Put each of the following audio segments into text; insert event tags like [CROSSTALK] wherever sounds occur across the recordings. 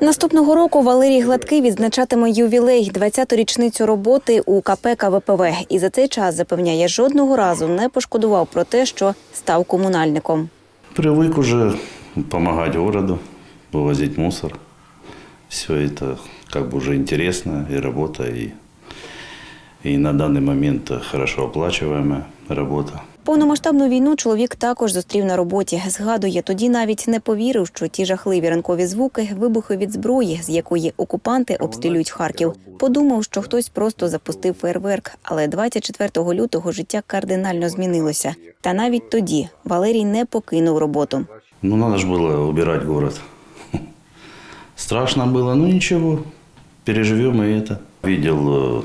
Наступного року Валерій Гладкий відзначатиме ювілей 20-ту річницю роботи у КП КВПВ. І за цей час запевняє, жодного разу не пошкодував про те, що став комунальником. Привык уже помогать городу, вывозить мусор. Все это как бы уже интересно и работа, и, и на данный момент хорошо оплачиваемая работа. Повномасштабну війну чоловік також зустрів на роботі. Згадує, тоді навіть не повірив, що ті жахливі ранкові звуки вибухи від зброї, з якої окупанти обстрілюють Харків. Подумав, що хтось просто запустив фейерверк, але 24 лютого життя кардинально змінилося. Та навіть тоді Валерій не покинув роботу. Ну, надо же было убирать город. [LAUGHS] Страшно было, ну ничего, переживем и это. Видел, э,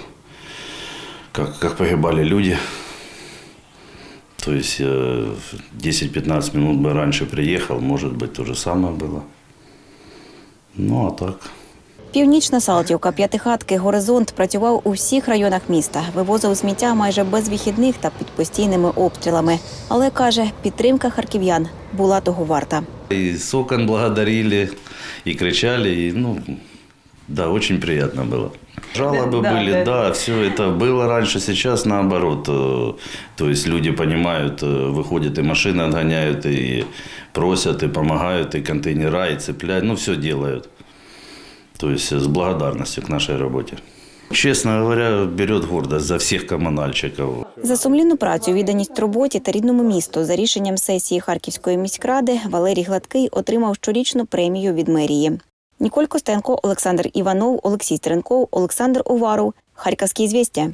как, как погибали люди. То есть э, 10-15 минут бы раньше приехал, может быть, то же самое было. Ну, а так. Північна Салтівка, П'ятихатки, Горизонт працював у всіх районах міста, вивозив сміття майже без вихідних та під постійними обстрілами. Але каже, підтримка харків'ян була того варта. И с окон благодарили, и кричали, и, ну, да, очень приятно было. Жалобы Да, были, да. да, все это было раньше, сейчас наоборот. э, То есть люди понимают, э, выходят и машины отгоняют, и просят, и помогают, и контейнера, и цепляют, ну, все делают. То есть с благодарностью к нашей работе. Честно говоря, берет гордость за всех коммунальщиков. За сумлінну працю, відданість роботі та рідному місту за рішенням сесії Харківської міськради Валерій Гладкий отримав щорічну премію від мерії. Ніколь Костенко, Олександр Іванов, Олексій Стренков, Олександр Уваров. Харківські звістя.